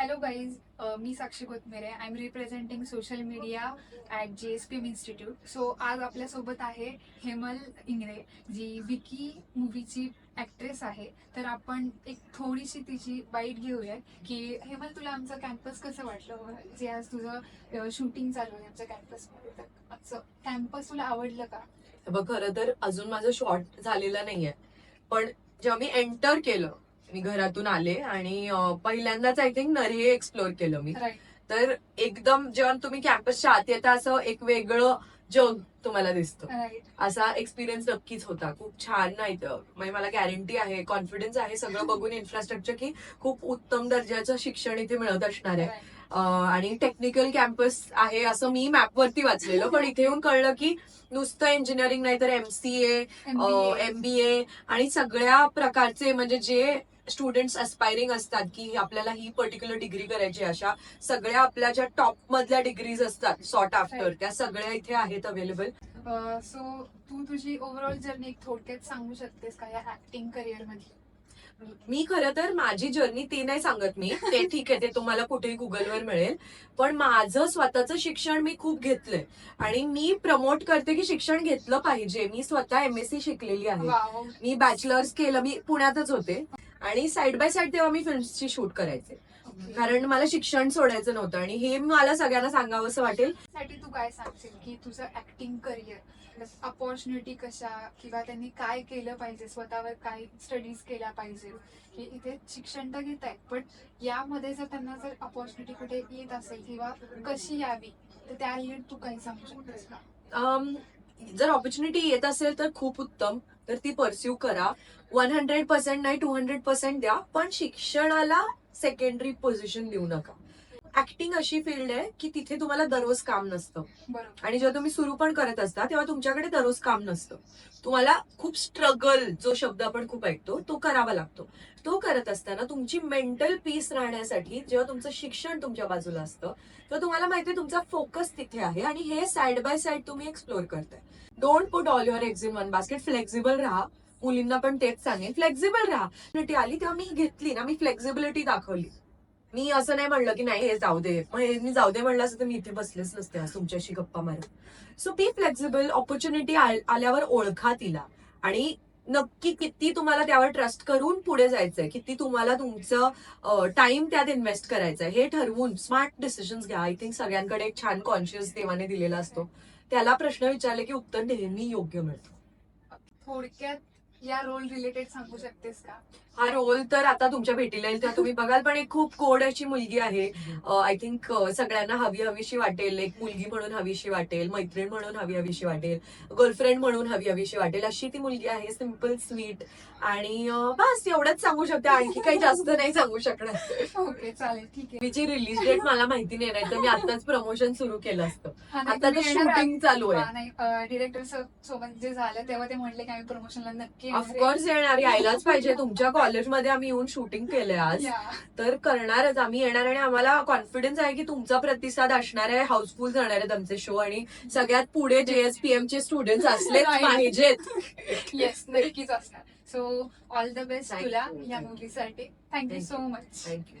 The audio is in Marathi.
Hello guys uh, me Sakshi Kothmere. I am representing social media at J S P M institute so आज आपल्यासोबत आहे हेमल इंगळे जी विकी मूवीची ॲक्ट्रेस आहे. तर आपण एक थोडीशी तिची बाईट घेऊया की हेमल तुला आमचं कॅम्पस कसं वाटलं? जे आज तुझं शूटिंग चालू आहे आमच्या कॅम्पसमध्ये तर आमचं कॅम्पस तुला आवडलं का? बघ खरं तर अजून माझं शॉर्ट झालेलं नाहीये. पण जेव्हा मी एंटर केलं मी घरातून आले आणि पहिल्यांदाच आय थिंक नरहे एक्सप्लोर केलं मी. तर एकदम जेव्हा तुम्ही कॅम्पसच्या आत येता असं एक वेगळं जग तुम्हाला दिसतं. असा एक्सपिरियन्स नक्कीच होता. खूप छान नाही म्हणजे मला गॅरंटी आहे कॉन्फिडन्स आहे सगळं बघून इन्फ्रास्ट्रक्चर की खूप उत्तम दर्जाचं शिक्षण इथे मिळत असणार आहे. आणि टेक्निकल कॅम्पस आहे असं मी मॅपवरती वाचलेलं. पण इथे येऊन कळलं की नुसतं इंजिनिअरिंग नाही तर एमसीए एमबीए आणि सगळ्या प्रकारचे म्हणजे जे स्टुडंट्स अस्पायरिंग असतात की आपल्याला ही पर्टिक्युलर डिग्री करायची अशा सगळ्या आपल्या ज्या टॉप मधल्या डिग्रीज असतात सॉर्ट आफ्टर. त्या सगळ्या इथे आहेत अवेलेबल सो तू तुझी ओव्हरऑल जर्नी थोडक्यात सांगू शकतेस का या ऍक्टिंग करिअरमध्ये मी खरं तर माझी जर्नी ती नाही सांगत मी. ते ठीक आहे ते तुम्हाला कुठेही गुगलवर मिळेल. पण माझं स्वतःचं शिक्षण मी खूप घेतलंय. आणि मी प्रमोट करते की शिक्षण घेतलं पाहिजे. मी स्वतः एमएससी शिकलेली आहे. मी बॅचलर्स केलं. मी पुण्यातच होते. आणि साईड बाय साईड तेव्हा मी फिल्मची शूट करायचे. कारण मला शिक्षण सोडायचं नव्हतं आणि हे मला सगळ्यांना सांगावं असं वाटेल. साठी तू काय सांगशील की तुझं ऍक्टिंग करिअर अपॉर्च्युनिटी कशा किंवा त्यांनी काय केलं पाहिजे स्वतःवर काय स्टडीज केल्या पाहिजे की इथे शिक्षण तर घेत आहेत पण यामध्ये जर त्यांना जर अपॉर्च्युनिटी कुठे येत असेल किंवा कशी यावी तर त्या रिलेटेड तू काही सांगू शकतेस का? जर ऑपॉर्च्युनिटी येत असेल तर खूप उत्तम तर ती परस्यू करा. वन हंड्रेड पर्सेंट नाही टू हंड्रेड पर्सेंट द्या पण शिक्षणाला सेकंडरी पोझिशन देऊ नका. ऍक्टिंग अशी फील्ड आहे की तिथे तुम्हाला दररोज काम नसतं. बरोबर. आणि जेव्हा तुम्ही सुरू पण करत असता तेव्हा तुमच्याकडे दररोज काम नसतं. तुम्हाला खूप स्ट्रगल जो शब्द आपण खूप ऐकतो तो करावा लागतो. तो करत असताना तुमची मेंटल पीस राहण्यासाठी जेव्हा तुमचं शिक्षण तुमच्या बाजूला असतं तेव्हा तुम्हाला माहितीये तुमचा फोकस तिथे आहे आणि हे साइड बाय साइड तुम्ही एक्सप्लोर करताय. Don't put all your in one basket flexible राहा. मुलींना पण तेच सांगेन. फ्लेक्झिबल राहा. Opportunity आली तेव्हा मी घेतली ना मी फ्लेक्झिबिलिटी दाखवली. मी असं नाही म्हणलं की नाही हे जाऊ दे. मी जाऊ दे म्हणलं असं तर मी इथे बसलेच नसते आज तुमच्याशी गप्पा मारत सो बी फ्लेक्झिबल ऑपॉर्च्युनिटी आल्यावर ओळखा तिला. आणि नक्की किती तुम्हाला त्यावर ट्रस्ट करून पुढे जायचंय किती तुम्हाला तुमचं टाइम त्यात इन्व्हेस्ट करायचंय हे ठरवून स्मार्ट डिसिजन्स घ्या. आय थिंक सगळ्यांकडे एक छान कॉन्शियस देवाने दिलेला असतो. त्याला प्रश्न विचारले की उत्तर नेहमी योग्य मिळतो. थोडक्यात या रोल रिलेटेड सांगू शकतेस का? हा रोल तर आता तुमच्या भेटीला येईल तेव्हा तुम्ही बघाल. पण एक खूप कोड अशी मुलगी आहे. आय थिंक सगळ्यांना हवी हवीशी वाटेल. एक मुलगी म्हणून हवीशी वाटेल मैत्रीण म्हणून हवी हवीशी वाटेल गर्लफ्रेंड म्हणून हवी हवीशी वाटेल अशी ती मुलगी आहे. सिंपल स्वीट आणि बस एवढंच सांगू शकते. आणखी काही जास्त नाही सांगू शकणार. ओके चालेल. ठीक आहे. तिची रिलीज डेट मला माहिती नाही नाही तर मी आताच प्रमोशन सुरू केलं असतं. आता तर येणार शूटिंग चालू आहे. डिरेक्टर सोबत जे झालं तेव्हा ते म्हटले की आम्ही प्रमोशनला नक्की. ऑफकोर्स येणार. यायलाच पाहिजे. तुमच्या कॉलेजमध्ये आम्ही येऊन शूटिंग केलंय आज. तर करणारच आम्ही येणार आणि आम्हाला कॉन्फिडन्स आहे की तुमचा प्रतिसाद असणार आहे हाऊसफुल जाणार आहेत आमचे शो आणि सगळ्यात पुढे जेएसपीएम चे स्टुडंट Right. पाहिजेत. येस नक्कीच असणार. सो ऑल द बेस्ट तुला या. मुलीसाठी थँक्यू सो मच थँक्यू